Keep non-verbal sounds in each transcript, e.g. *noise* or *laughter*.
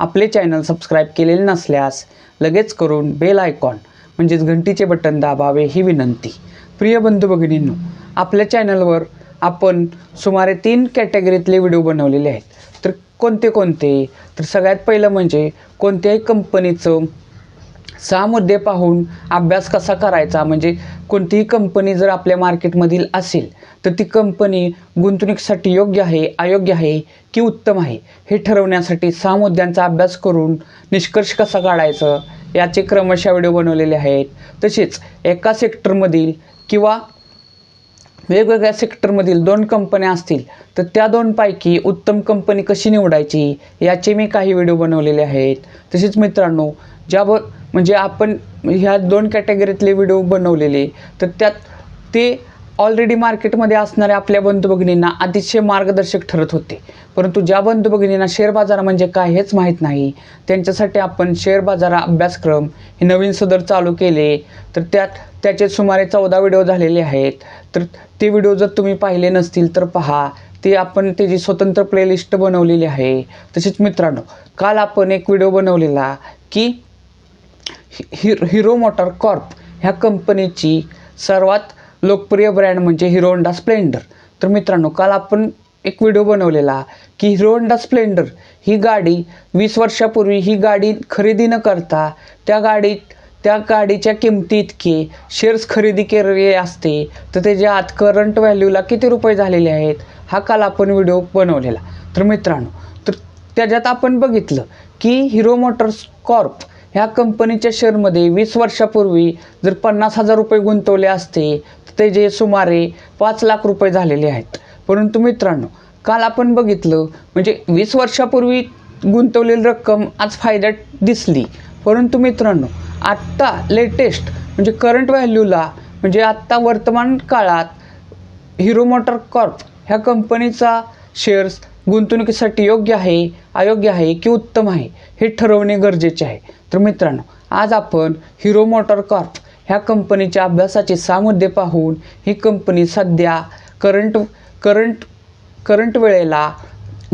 आपले channel subscribe केलेले नसल्यास लगेच करून बेल आयकॉन म्हणजेच घंटीचे बटन दाबावे ही विनंती. प्रिय बंधू भगिनींनो आपल्या चॅनलवर आपण सुमारे तीन कॅटेगरीतले व्हिडिओ बनवलेले आहेत. तर कोणते कोणते? तर सगळ्यात पहिलं म्हणजे कोणत्याही कंपनीचं सहा मुद्दे पाहून अभ्यास कसा करायचा? म्हणजे कोणतीही कंपनी जर आपल्या मार्केटमधील असेल तर ती कंपनी गुंतवणुकीसाठी योग्य आहे अयोग्य आहे की उत्तम आहे? हे ठरवण्यासाठी सहा मुद्द्यांचा अभ्यास करून निष्कर्ष कसा काढायचं? याचे क्रमशः व्हिडिओ बनवलेले आहेत. तसेच एका सेक्टरमधील किंवा वेगवेगळ्या सेक्टरमधील दोन कंपन्या असतील तर त्या दोनपैकी उत्तम कंपनी कशी निवडायची? याचे मी काही व्हिडिओ बनवलेले आहेत. तसेच मित्रांनो ज्यावर म्हणजे आपण म्हणजे ह्या दोन कॅटेगरीतले व्हिडिओ बनवलेले तर त्यात ते ऑलरेडी मार्केटमध्ये असणाऱ्या आपल्या बंधू भगिनींना अतिशय मार्गदर्शक ठरत होते. परंतु ज्या बंधू भगिनींना शेअर बाजार म्हणजे काय हेच माहीत नाही त्यांच्यासाठी आपण शेअर बाजार अभ्यासक्रम हे नवीन सदर चालू केले तर त्यात त्याचे सुमारे चौदा व्हिडिओ झालेले आहेत. तर ते व्हिडिओ जर तुम्ही पाहिले नसतील तर पहा ते आपण त्याची स्वतंत्र प्लेलिस्ट बनवलेली आहे. तसेच मित्रांनो काल आपण एक व्हिडिओ बनवलेला की हि हिरो मोटर कॉर्प ह्या कंपनीची सर्वात लोकप्रिय ब्रँड म्हणजे हिरो होंडा स्प्लेंडर. तर मित्रांनो काल आपण एक व्हिडिओ बनवलेला की हिरो होंडा स्प्लेंडर ही गाडी वीस वर्षापूर्वी ही गाडी खरेदी न करता त्या गाडीत त्या गाडीच्या किमती इतके शेअर्स खरेदी केले असते तर त्याच्या आत करंट व्हॅल्यूला किती रुपये झालेले आहेत हा काल आपण व्हिडिओ बनवलेला. तर मित्रांनो तर त्याच्यात आपण बघितलं की हिरो मोटर्स कॉर्प ह्या कंपनीच्या शेअरमध्ये वीस वर्षापूर्वी जर पन्नास हजार रुपये गुंतवले असते तर ते जे सुमारे पाच लाख रुपये झालेले आहेत. परंतु मित्रांनो काल आपण बघितलं म्हणजे वीस वर्षापूर्वी गुंतवलेली रक्कम आज फायद्यात दिसली. परंतु मित्रांनो आत्ता लेटेस्ट म्हणजे करंट व्हॅल्यूला म्हणजे आत्ता वर्तमान काळात हिरो मोटर कॉर्प ह्या कंपनीचा शेअर्स गुंतवणुकीसाठी योग्य आहे अयोग्य आहे की उत्तम आहे हे ठरवणे गरजेचे आहे. तर मित्रांनो आज आपण हिरो मोटर कॉर्प ह्या कंपनीच्या अभ्यासाचे सहा मुद्दे पाहून ही कंपनी सध्या करंट करंट करंट वेळेला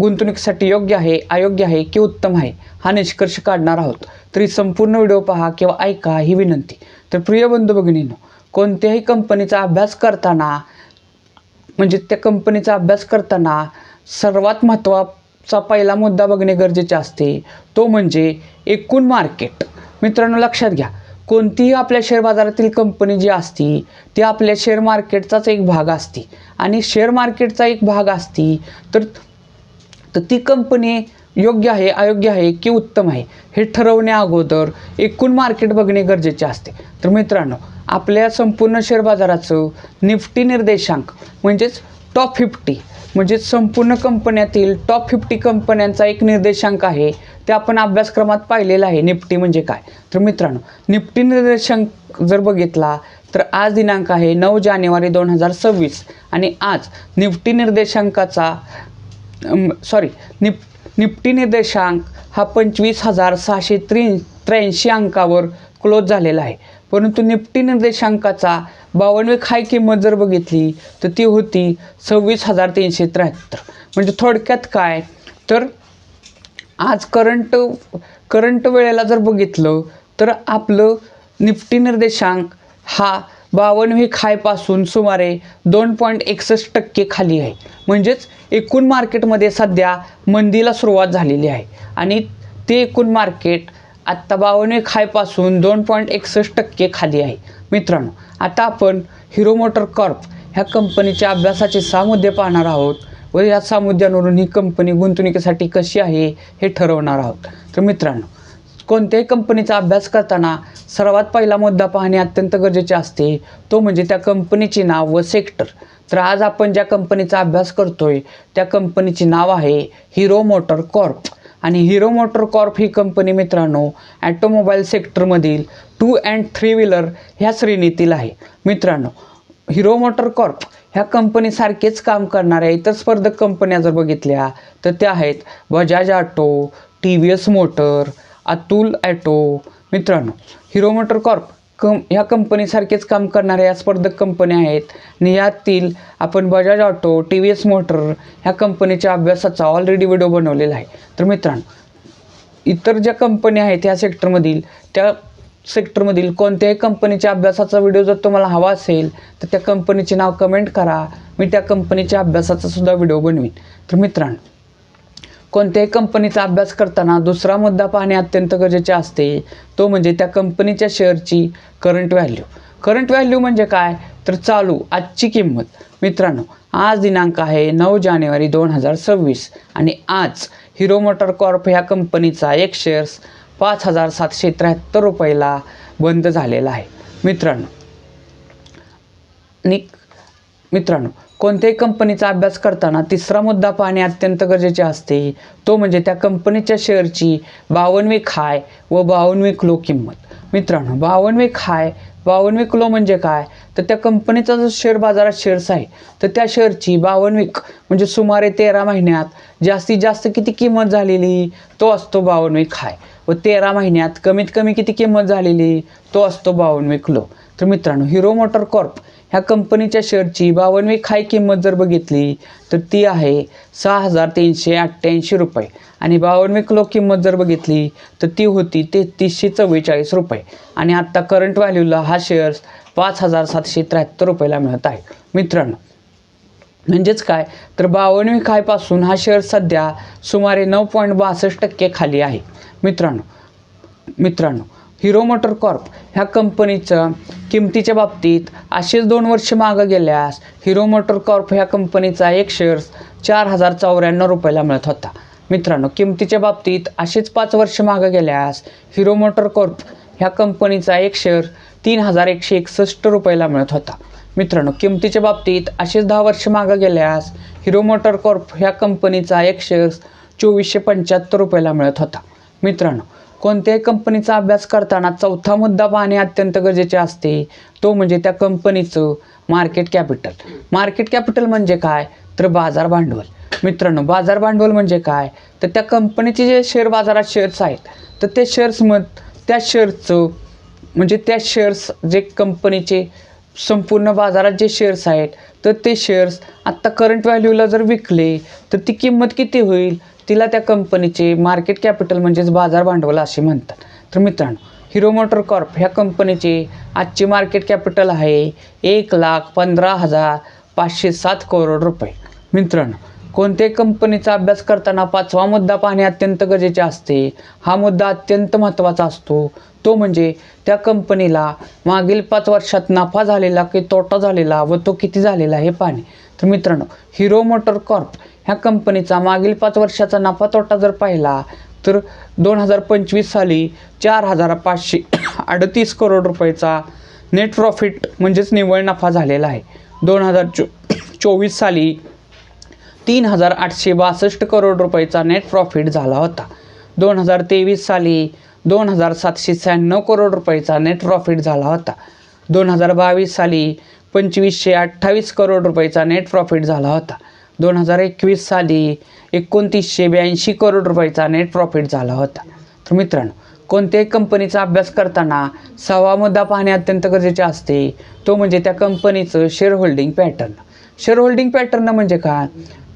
गुंतवणुकीसाठी योग्य आहे अयोग्य आहे की उत्तम आहे हा निष्कर्ष काढणार आहोत. तरी संपूर्ण व्हिडिओ पहा किंवा ऐका ही विनंती. तर प्रिय बंधू भगिनींनो कोणत्याही कंपनीचा अभ्यास करताना म्हणजे त्या कंपनीचा अभ्यास करताना सर्वात चा पहिला मुद्दा बघणे गरजेचे असते. तो म्हणजे एकूण मार्केट मित्रांनो लक्षात घ्या. कोणतीही आपल्या शेअर बाजारातील कंपनी जी असती ती आपल्या शेअर मार्केटचाच एक भाग असते. आणि शेअर मार्केटचा एक भाग असती तर तर ती कंपनी योग्य आहे अयोग्य आहे की उत्तम आहे हे ठरवण्या अगोदर एकूण मार्केट बघणे गरजेचे असते. तर मित्रांनो आपल्या संपूर्ण शेअर बाजाराचं निफ्टी निर्देशांक म्हणजेच टॉप फिफ्टी म्हणजे संपूर्ण कंपन्यातील टॉप फिफ्टी कंपन्यांचा एक निर्देशांक आहे. ते आपण अभ्यासक्रमात पाहिलेलं आहे. निफ्टी म्हणजे काय? तर मित्रांनो निफ्टी निर्देशांक जर बघितला तर आज दिनांक आहे नऊ जानेवारी दोन हजार सव्वीस. आणि आज निफ्टी निर्देशांकाचा सॉरी निप निफ्टी निर्देशांक हा पंचवीस हजार सहाशे त्रे त्र्याऐंशी अंकावर क्लोज झालेला आहे. परंतु निफ्टी निर्देशांकाचा बावन्नवी खाय किंमत जर बघितली तर ती होती सव्वीस हजार तीनशे त्र्याहत्तर. म्हणजे थोडक्यात काय? तर आज करंट करंट वेळेला जर बघितलं तर आपलं निफ्टी निर्देशांक हा बावन्नवी खायपासून सुमारे दोन पॉईंट एकसष्ट टक्के खाली आहे. म्हणजेच एकूण मार्केटमध्ये सध्या मंदीला सुरुवात झालेली आहे. आणि ते एकूण मार्केट आत्ता बावन्न हायपासून दोन पॉईंट एकसष्ट टक्के खाली आहे. मित्रांनो आता आपण हिरो मोटर कॉर्प ह्या कंपनीच्या अभ्यासाचे सहा मुद्दे पाहणार आहोत व या सहा मुद्द्यांवरून ही कंपनी गुंतवणुकीसाठी कशी आहे हे ठरवणार आहोत. तर मित्रांनो कोणत्याही कंपनीचा अभ्यास करताना सर्वात पहिला मुद्दा पाहणे अत्यंत गरजेचे असते. तो म्हणजे त्या कंपनीचे नाव व सेक्टर. तर आज आपण ज्या कंपनीचा अभ्यास करतोय त्या कंपनीचे नाव आहे हिरो मोटर कॉर्प. आणि हिरो मोटर कॉर्प ही कंपनी मित्रांनो ॲटोमोबाईल सेक्टरमधील टू अँड थ्री व्हीलर ह्या श्रेणीतील आहे. मित्रांनो हिरो मोटर कॉर्प ह्या कंपनीसारखेच काम करणाऱ्या इतर स्पर्धक कंपन्या जर बघितल्या तर त्या आहेत Bajaj auto T V S motor Atul auto मित्रांनो हिरो मोटर कॉर्प कं ह्या कंपनीसारखेच काम करणाऱ्या या स्पर्धक कंपन्या आहेत. आणि यातील आपण Bajaj auto T V S motor ह्या कंपनीच्या अभ्यासाचा ऑलरेडी व्हिडिओ बनवलेला आहे. तर मित्रांनो इतर ज्या कंपन्या आहेत ह्या सेक्टरमधील त्या सेक्टरमधील कोणत्याही कंपनीच्या अभ्यासाचा व्हिडिओ जर तुम्हाला हवा असेल तर त्या कंपनीचे नाव कमेंट करा. मी त्या कंपनीच्या अभ्यासाचा सुद्धा व्हिडिओ बनवीन. तर मित्रांनो कोणत्याही कंपनीचा अभ्यास करताना दुसरा मुद्दा पाहणे अत्यंत गरजेचे असते. तो म्हणजे त्या कंपनीच्या शेअरची करंट व्हॅल्यू करंट व्हॅल्यू म्हणजे काय? तर चालू आजची किंमत. मित्रांनो आज दिनांक आहे नऊ जानेवारी दोन हजार सव्वीस आणि आज हिरो मोटर कॉर्प ह्या कंपनीचा एक शेअर्स पाच हजार सातशे त्र्याहत्तर रुपयाला बंद झालेला आहे. मित्रांनो आणि मित्रांनो कोणत्याही कंपनीचा अभ्यास करताना तिसरा मुद्दा पाहणे अत्यंत गरजेचे असते. तो म्हणजे त्या कंपनीच्या शेअरची बावनवी खाय व बावनवी क्लो किंमत. मित्रांनो बावनवी खाय बावनवी क्लो म्हणजे काय? तर त्या कंपनीचा जो शेअर बाजारात शेअर्स आहे तर त्या शेअरची बावनवीक म्हणजे सुमारे तेरा महिन्यात जास्तीत जास्त किती किंमत झालेली? तो असतो बावनवी खाय व तेरा महिन्यात कमीत कमी किती किंमत झालेली? तो असतो बावनवी क्लो तर मित्रांनो हिरो मोटर कॉर्प ह्या कंपनीच्या शेअरची बावनवी खाय किंमत जर बघितली तर ती आहे सहा हजार तीनशे अठ्ठ्याऐंशी रुपये. आणि बावनवी क्लो किंमत जर बघितली तर ती होती तेहतीसशे चव्वेचाळीस रुपये. आणि आत्ता करंट व्हॅल्यूला हा शेअर्स पाच हजार सातशे त्र्याहत्तर रुपयाला मिळत आहे. मित्रांनो म्हणजेच काय? तर बावनवी खायपासून हा शेअर सध्या सुमारे नऊ पॉईंट बासष्ट टक्के खाली आहे. मित्रांनो मित्रांनो हिरो मोटर कॉर्प ह्या कंपनीचं किमतीच्या बाबतीत असेच दोन वर्ष मागं गेल्यास हिरो मोटर कॉर्प ह्या कंपनीचा एक शेअर्स चार हजार चौऱ्याण्णव रुपयाला मिळत होता. मित्रांनो किमतीच्या बाबतीत असेच पाच वर्ष मागं गेल्यास हिरो मोटर कॉर्प ह्या कंपनीचा एक शेअर तीन हजार एकशे एकसष्ट रुपयाला मिळत होता. मित्रांनो किमतीच्या बाबतीत असेच दहा वर्ष मागं गेल्यास हिरो मोटर कॉर्प ह्या कंपनीचा एक शेअर्स चोवीसशे पंच्याहत्तर रुपयाला मिळत होता. मित्रांनो कोणत्याही कंपनीचा अभ्यास करताना चौथा मुद्दा पाहणे अत्यंत गरजेचे असते. तो म्हणजे त्या कंपनीचं मार्केट कॅपिटल मार्केट कॅपिटल म्हणजे काय? तर बाजार भांडवल. मित्रांनो बाजार भांडवल म्हणजे काय? तर त्या कंपनीचे जे शेअर बाजारात शेअर्स आहेत तर ते शेअर्स मग त्या शेअर्सचं म्हणजे त्या शेअर्स जे कंपनीचे संपूर्ण बाजारात जे शेअर्स आहेत तर ते शेअर्स आत्ता करंट व्हॅल्यूला जर विकले तर ती किंमत किती होईल? तिला त्या कंपनीचे मार्केट कॅपिटल म्हणजेच बाजार भांडवल असे म्हणतात. तर मित्रांनो हिरो मोटर कॉर्प ह्या कंपनीचे आजचे मार्केट कॅपिटल आहे एक लाख पंधरा हजार पाचशे सात करोड रुपये. मित्रांनो कोणत्याही कंपनीचा अभ्यास करताना पाचवा मुद्दा पाहणे अत्यंत गरजेचे असते. हा मुद्दा अत्यंत महत्त्वाचा असतो. तो म्हणजे त्या कंपनीला मागील पाच वर्षात नफा झालेला की तोटा झालेला व तो किती झालेला हे पाहणे. तर मित्रांनो हिरो मोटर कॉर्प ह्या कंपनीचा मागील पाच वर्षाचा नफा तोटा जर पाहिला तर दोन हजार पंचवीस साली चार हजार पाचशे *clears throat* अडतीस करोड रुपयाचा नेट प्रॉफिट म्हणजेच निव्वळ नफा झालेला आहे. दोन हजार चो चोवीस साली तीन हजार आठशे बासष्ट करोड रुपयाचा नेट प्रॉफिट झाला होता. दोन हजार तेवीस साली दोन हजार सातशे शहाण्णव करोड रुपयाचा नेट प्रॉफिट झाला होता. दोन हजार बावीस साली पंचवीसशे अठ्ठावीस करोड रुपयाचा नेट प्रॉफिट झाला होता. दोन हजार एकवीस साली एकोणतीसशे ब्याऐंशी करोड रुपयाचा नेट प्रॉफिट झाला होता. तर मित्रांनो कोणत्याही कंपनीचा अभ्यास करताना सहावा मुद्दा पाहणे अत्यंत गरजेचे असते. तो म्हणजे त्या कंपनीचं share holding pattern share holding pattern म्हणजे काय?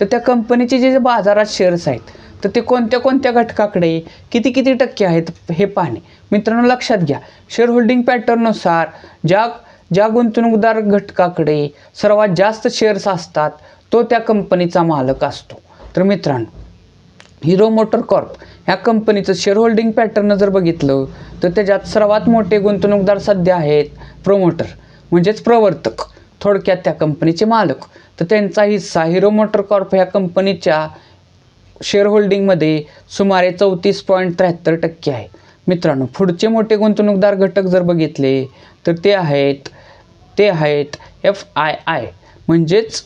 तर त्या कंपनीचे जे जे बाजारात शेअर्स आहेत तर ते कोणत्या कोणत्या घटकाकडे किती किती टक्के आहेत हे पाहणे. मित्रांनो लक्षात घ्या. शेअर होल्डिंग पॅटर्ननुसार ज्या ज्या गुंतवणूकदार घटकाकडे सर्वात जास्त शेअर्स असतात तो त्या कंपनीचा मालक असतो. तर मित्रांनो हिरो मोटर कॉर्प ह्या कंपनीचं शेअर होल्डिंग पॅटर्न जर बघितलं तर त्याच्यात सर्वात मोठे गुंतवणूकदार सध्या आहेत प्रोमोटर म्हणजेच प्रवर्तक थोडक्यात त्या कंपनीचे मालक. तर त्यांचा हिस्सा हिरो मोटर कॉर्प ह्या कंपनीच्या शेअर होल्डिंगमध्ये सुमारे चौतीस पॉईंट त्र्याहत्तर टक्के आहे. मित्रांनो पुढचे मोठे गुंतवणूकदार घटक जर बघितले तर ते आहेत ते आहेत एफ आय आय म्हणजेच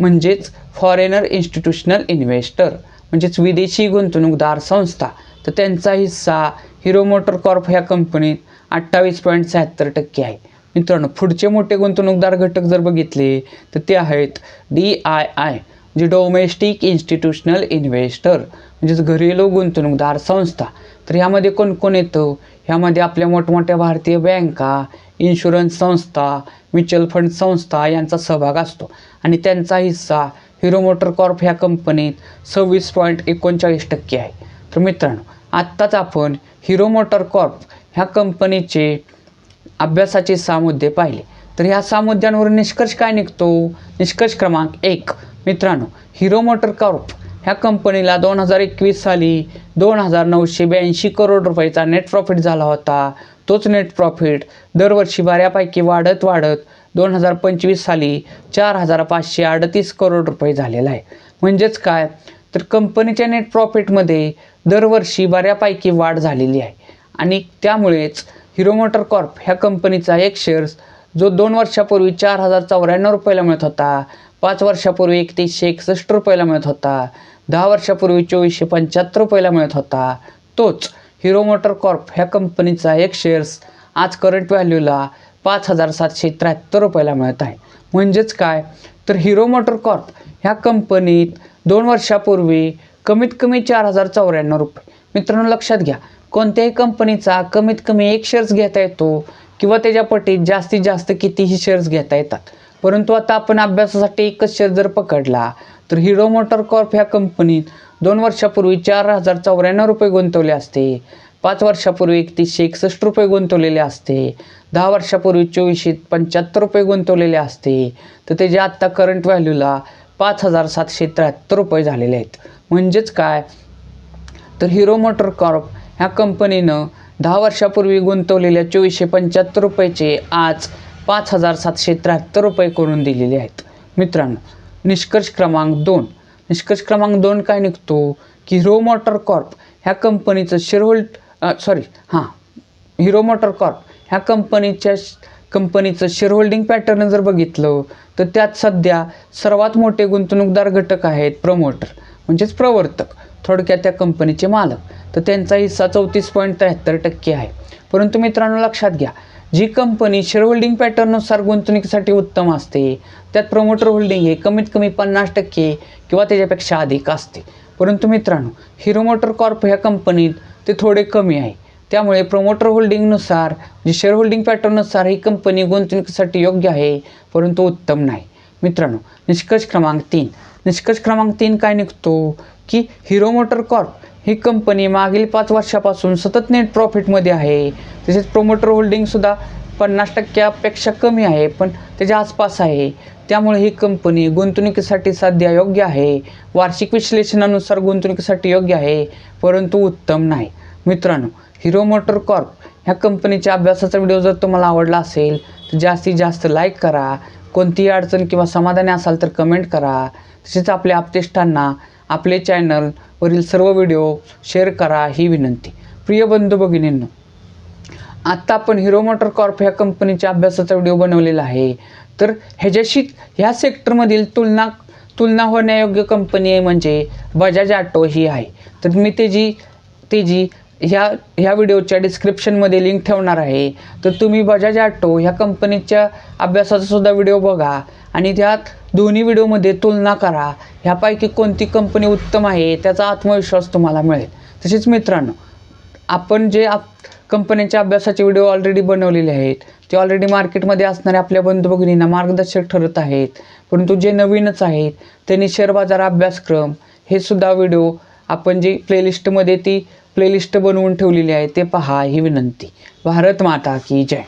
म्हणजेच फॉरेनर इन्स्टिट्यूशनल इन्व्हेस्टर म्हणजेच विदेशी गुंतवणूकदार संस्था. तर त्यांचा हिस्सा हिरो मोटर कॉर्प ह्या कंपनीत अठ्ठावीस पॉईंट शहात्तर टक्के आहे. मित्रांनो पुढचे मोठे गुंतवणूकदार घटक जर बघितले तर ते आहेत डी आय आय म्हणजे डोमेस्टिक इन्स्टिट्यूशनल इन्व्हेस्टर म्हणजेच घरेलू गुंतवणूकदार संस्था. तर ह्यामध्ये कोण कोण येतं? ह्यामध्ये आपल्या मोठमोठ्या भारतीय बँका इन्शुरन्स संस्था म्युच्युअल फंड संस्था यांचा सहभाग असतो. आणि त्यांचा हिस्सा हिरो मोटर कॉर्प ह्या कंपनीत सव्वीस पॉईंट एकोणचाळीस टक्के आहे. तर मित्रांनो आत्ताच आपण हिरो मोटर कॉर्प ह्या कंपनीचे अभ्यासाचे सहा मुद्दे पाहिले. तर ह्या सहा मुद्द्यांवरून निष्कर्ष काय निघतो? निष्कर्ष क्रमांक एक. मित्रांनो हिरो मोटर कॉर्प ह्या कंपनीला दोन हजार एकवीस साली दोन हजार नऊशे ब्याऐंशी करोड रुपयाचा नेट प्रॉफिट झाला होता. तोच नेट प्रॉफिट दरवर्षी बऱ्यापैकी वाढत वाढत दोन हजार पंचवीस साली चार हजार पाचशे अडतीस करोड रुपये झालेला आहे. म्हणजेच काय? तर कंपनीच्या नेट प्रॉफिटमध्ये दरवर्षी बऱ्यापैकी वाढ झालेली आहे. आणि त्यामुळेच हिरो मोटर कॉर्प ह्या कंपनीचा एक शेअर्स जो दोन वर्षापूर्वी चार हजार चौऱ्याण्णव रुपयाला मिळत होता पाच वर्षापूर्वी एकतीसशे एकसष्ट रुपयाला मिळत होता. दहा वर्षापूर्वी चोवीसशे पंच्याहत्तर रुपयाला मिळत होता. तोच हिरो मोटर कॉर्प ह्या कंपनीचा एक शेअर्स आज करंट व्हॅल्यूला पाच हजार सातशे त्र्याहत्तर रुपयाला मिळत आहे. म्हणजेच काय? तर हिरो मोटर कॉर्प ह्या कंपनीत दोन वर्षापूर्वी कमीत कमी चार हजार चौऱ्याण्णव रुपये. मित्रांनो लक्षात घ्या. कोणत्याही कंपनीचा कमीत कमी एक शेअर्स घेता येतो किंवा त्याच्या पटीत जास्तीत जास्त कितीही शेअर्स घेता येतात. परंतु आता आपण अभ्यासासाठी एकच शेअर जर पकडला तर हिरो मोटर कॉर्प ह्या कंपनीत दोन वर्षापूर्वी चार हजार चौऱ्याण्णव रुपये गुंतवले असते. पाच वर्षापूर्वी एकतीसशे एकसष्ट रुपये गुंतवलेले असते. दहा वर्षापूर्वी चोवीसशे पंच्याहत्तर रुपये गुंतवलेले असते. तर त्याचे आत्ता करंट व्हॅल्यूला पाच हजार सातशे त्र्याहत्तर रुपये झालेले आहेत. म्हणजेच काय? तर हिरो मोटर कॉर्प ह्या कंपनीनं दहा वर्षापूर्वी गुंतवलेल्या चोवीसशे पंच्याहत्तर रुपयाचे आज पाच हजार सातशे त्र्याहत्तर रुपये करून दिलेले आहेत. मित्रांनो निष्कर्ष क्रमांक दोन. निष्कर्ष क्रमांक दोन काय निघतो? की हिरो मोटर कॉर्प ह्या कंपनीचं शेअरहोल्ड सॉरी हां हिरो मोटर कॉर्प ह्या कंपनीच्या कंपनीचं शेअरहोल्डिंग पॅटर्न जर बघितलं तर त्यात सध्या सर्वात मोठे गुंतवणूकदार घटक आहेत प्रमोटर म्हणजेच प्रवर्तक थोडक्यात त्या कंपनीचे मालक. तर त्यांचा हिस्सा चौतीस पॉईंट त्र्याहत्तर टक्के आहे. परंतु मित्रांनो लक्षात घ्या जी कंपनी शेअर होल्डिंग पॅटर्ननुसार गुंतवणुकीसाठी उत्तम असते. त्यात प्रमोटर होल्डिंग हे कमीत कमी पन्नास टक्के किंवा त्याच्यापेक्षा अधिक असते. परंतु मित्रांनो हिरो मोटर कॉर्प ह्या कंपनीत ते थोडे कमी आहे. त्यामुळे प्रमोटर होल्डिंगनुसार जे शेअर होल्डिंग पॅटर्ननुसार ही कंपनी गुंतवणुकीसाठी योग्य आहे परंतु उत्तम नाही. मित्रांनो निष्कर्ष क्रमांक तीन. निष्कर्ष क्रमांक तीन काय निघतो? की हिरो मोटर कॉर्प ही कंपनी मागील पाच वर्षापासून सतत नेट प्रॉफिटमध्ये आहे. तसेच प्रोमोटर होल्डिंगसुद्धा पन्नास टक्क्यापेक्षा कमी आहे पण त्याच्या आसपास आहे. त्यामुळे ही कंपनी गुंतवणुकीसाठी सध्या योग्य आहे. वार्षिक विश्लेषणानुसार गुंतवणुकीसाठी योग्य आहे परंतु उत्तम नाही. मित्रांनो हिरो मोटर कॉर्प ह्या कंपनीच्या अभ्यासाचा व्हिडिओ जर तुम्हाला आवडला असेल तर जास्तीत जास्त लाईक करा. कोणतीही अडचण किंवा समाधानी असाल तर कमेंट करा. तसेच आपल्या आपतेष्टांना आपले चॅनल वरील सर्व व्हिडिओ शेअर करा ही विनंती. प्रिय बंधू भगिनींनो आत्ता आपण हिरो मोटर कॉर्प ह्या कंपनीच्या अभ्यासाचा व्हिडिओ बनवलेला आहे. तर ह्याच्याशी ह्या सेक्टरमधील तुलना तुलना होण्यायोग्य कंपनी आहे म्हणजे बजाज ऑटो ही आहे. तर मी त्याची त्याची ह्या ह्या व्हिडिओच्या डिस्क्रिप्शनमध्ये लिंक ठेवणार आहे. तर तुम्ही बजाज ऑटो ह्या कंपनीच्या अभ्यासाचा सुद्धा व्हिडिओ बघा आणि त्यात दोन्ही व्हिडिओमध्ये तुलना करा. ह्यापैकी कोणती कंपनी उत्तम आहे त्याचा आत्मविश्वास तुम्हाला मिळेल. तसेच मित्रांनो आपण जे आप कंपन्यांच्या अभ्यासाचे व्हिडिओ ऑलरेडी बनवलेले आहेत ते ऑलरेडी मार्केटमध्ये असणाऱ्या आपल्या बंधू भगिनींना मार्गदर्शक ठरत आहेत. परंतु जे नवीनच आहेत त्यांनी शेअर बाजार अभ्यासक्रम हे सुद्धा व्हिडिओ आपण जी प्लेलिस्टमध्ये ती प्लेलिस्ट बनवून ठेवलेली आहे ते पहा ही विनंती. भारत माता की जय.